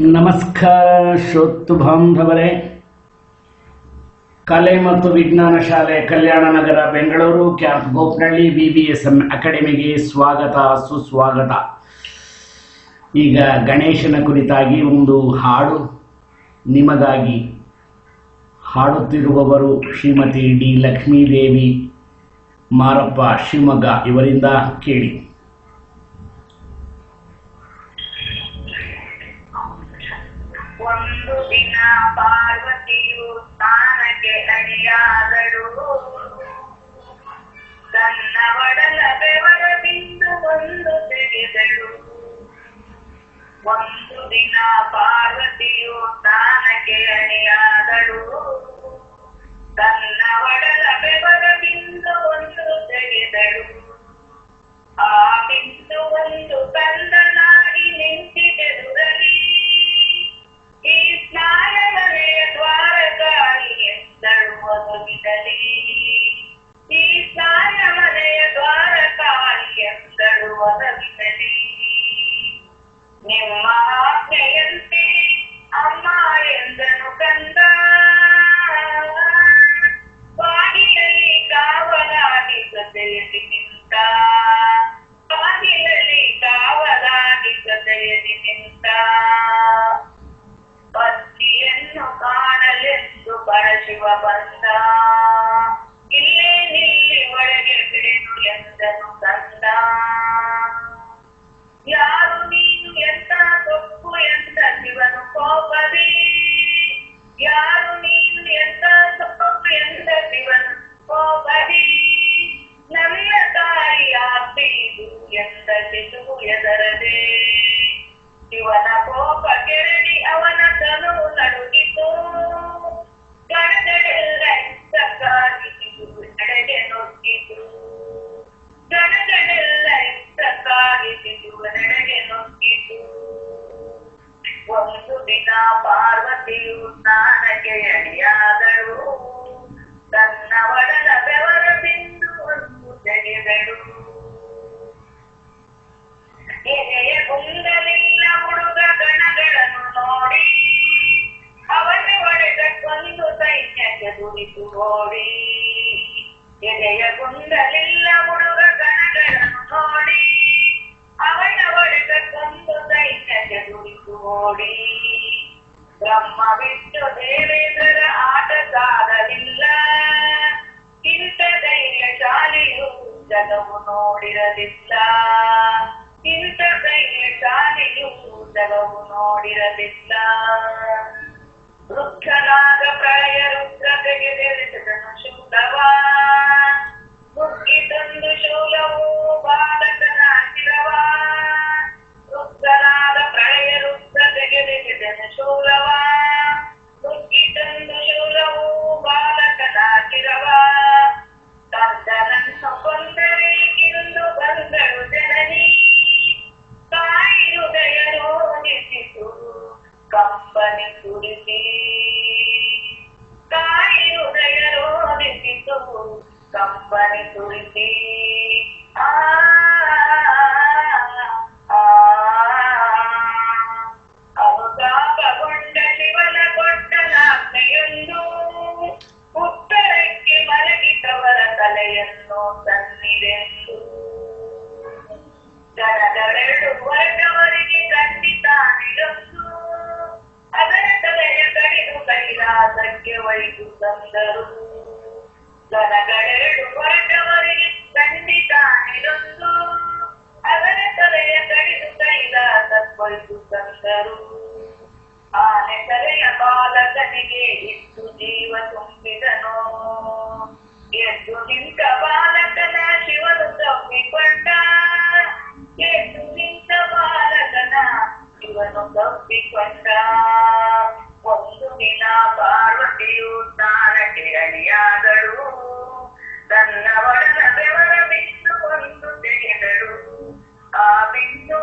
ನಮಸ್ಕಾರ, ಶ್ರೋತು ಬಾಂಧವರೇ. ಕಲೆ ಮತ್ತು ವಿಜ್ಞಾನ ಶಾಲೆ, Kalyan Nagar, Bengaluru, camp Gopnalli B B S M ಅಕಾಡೆಮಿಗೆ ಸ್ವಾಗತ, ಸುಸ್ವಾಗತ. ಈಗ ಗಣೇಶನ ಕುರಿತಾಗಿ ಒಂದು ಹಾಡು ನಿಮಗಾಗಿ ಹಾಡುತ್ತಿರುವವರು ಶ್ರೀಮತಿ ಡಿ ಲಕ್ಷ್ಮೀದೇವಿ ಮಾರಪ್ಪ ಶಿವಮೊಗ್ಗ ಇವರಿಂದ ಕೇಳಿ. ಅಣಿಯಾದಳು ತನ್ನ ಒಡಲ ಬೆವರ ಬಿಂದು ಒಂದು ತೆಗೆದಳು. ಒಂದು ದಿನ ಪಾರ್ವತಿಯು ಸ್ನಾನಕ್ಕೆ ಅಣಿಯಾದಳು ತನ್ನ ಒಡಲ ಬೆವರ ಬಿಂದು ಒಂದು ತೆಗೆದಳು. ಆ ಬಿಂದು ಒಂದು ಕಂದನಾಗಿ ನಿಂತಿದೆದುರಲಿ ನಿಮ್ಮ ಆಜ್ಞೆಯಂತೆ ಅಮ್ಮ ಎಂದನು ಕಂದ. ಬಾಗಿಲಲ್ಲಿ ಕಾವಲಾಗಿ ಜೊತೆಯಲ್ಲಿ ನಿಂತ. ಬಾಗಿಲಲ್ಲಿ ಕಾವಲಾಗಿ ಜೊತೆಯಲ್ಲಿ ನಿಂತ. ಪತ್ನಿಯನ್ನು ಕಾಣಲೆಂದು ಪರಶಿವ ಬಂದ. ಇಲ್ಲೇ ನಿಲ್ಲಿ ಒಳಗೆ ಬಿಡೆನು ಎಂದನು ಕಂದ. divano popati yaruni ದಿನ ಪಾರ್ವತಿಯು ಸ್ನಾನಕ್ಕೆ ಅಡಿಯಾದಳು ತನ್ನ ಒಡಲ ಬೆವರ ಬಿಂದು ತೆಗೆದಳು. ಜಗವು ನೋಡಿರಲಿಲ್ಲ. ಇಂಥ ಧೈರ್ಯಶಾಲಿಯು ಜಗವು ನೋಡಿರಲಿಲ್ಲ. ವೃಕ್ಷನಾದ ಆ, ಅನುತಾಪಗೊಂಡ ಶಿವನ ಕೊಟ್ಟನಾಜ್ಞೆಯೊಂದು ಉತ್ತರಕ್ಕೆ ಮಲಗಿದವರ ತಲೆಯನ್ನು ತನ್ನಿರೆಂದು ಗಣಗಳೆರಡು ವರ್ಗವರಿಗೆ ಖಂಡಿತ ನಿರೊಂದು ತಲೆಯ ಕಡಿದು ಕೈಲಾಸಕ್ಕೆ ಒಯ್ದು ತಂದರು ಗಣಗಳೆರಡು ವರ್ಗವರಿಗೆ ಖಂಡಿತ ಅದರ ತಲೆಯ ಕಡಿದು ಕೈಲಾಸಕ್ಕೊಯ್ದು ತಂದರು ಆನೆ ತಲೆಯ ಬಾಲಕನಿಗೆ ಇಟ್ಟು ಜೀವ ತುಂಬಿದನು ಎದ್ದು ನಿಂತ ಬಾಲಕನ ಶಿವನು ತಪ್ಪಿಕೊಂಡ. ಎದ್ದು ನಿಂತ ಬಾಲಕನ ಶಿವನು ತಪ್ಪಿಕೊಂಡ ಒಂದು ದಿನ ಪಾರ್ವತಿಯು ಸ್ನಾನಕ್ಕೆ ಅಣಿಯಾದಳು ತನ್ನ ಒಡಲ ಬೆವರ ಬಿಂದು ಒಂದು ತೆಗೆದಳು ಆ ಬಿಂದು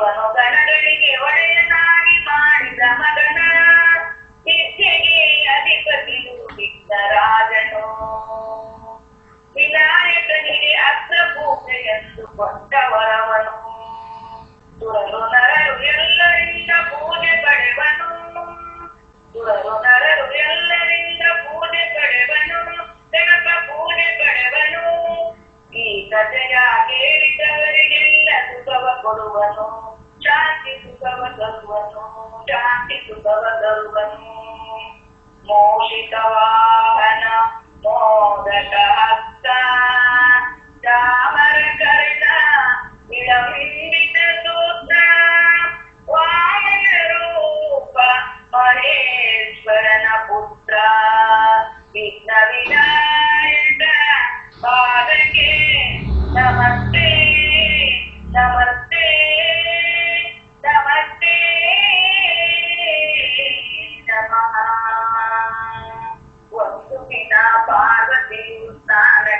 ಇವನು ಗಣಗಳಿಗೆ ಒಡೆಯನಾಗಿ ಮಾಡಿದ ಮಗನ ವಿದ್ಯೆಗೆ ಅಧಿಪತಿಯು ರಾಜನು. ವಿನಾಯಕನಿಗೆ ಎಂದು ಕೊಟ್ಟವರವನು वनुतिक भवनु जातिक भवनु मोषित वाहन मोदक हस्ता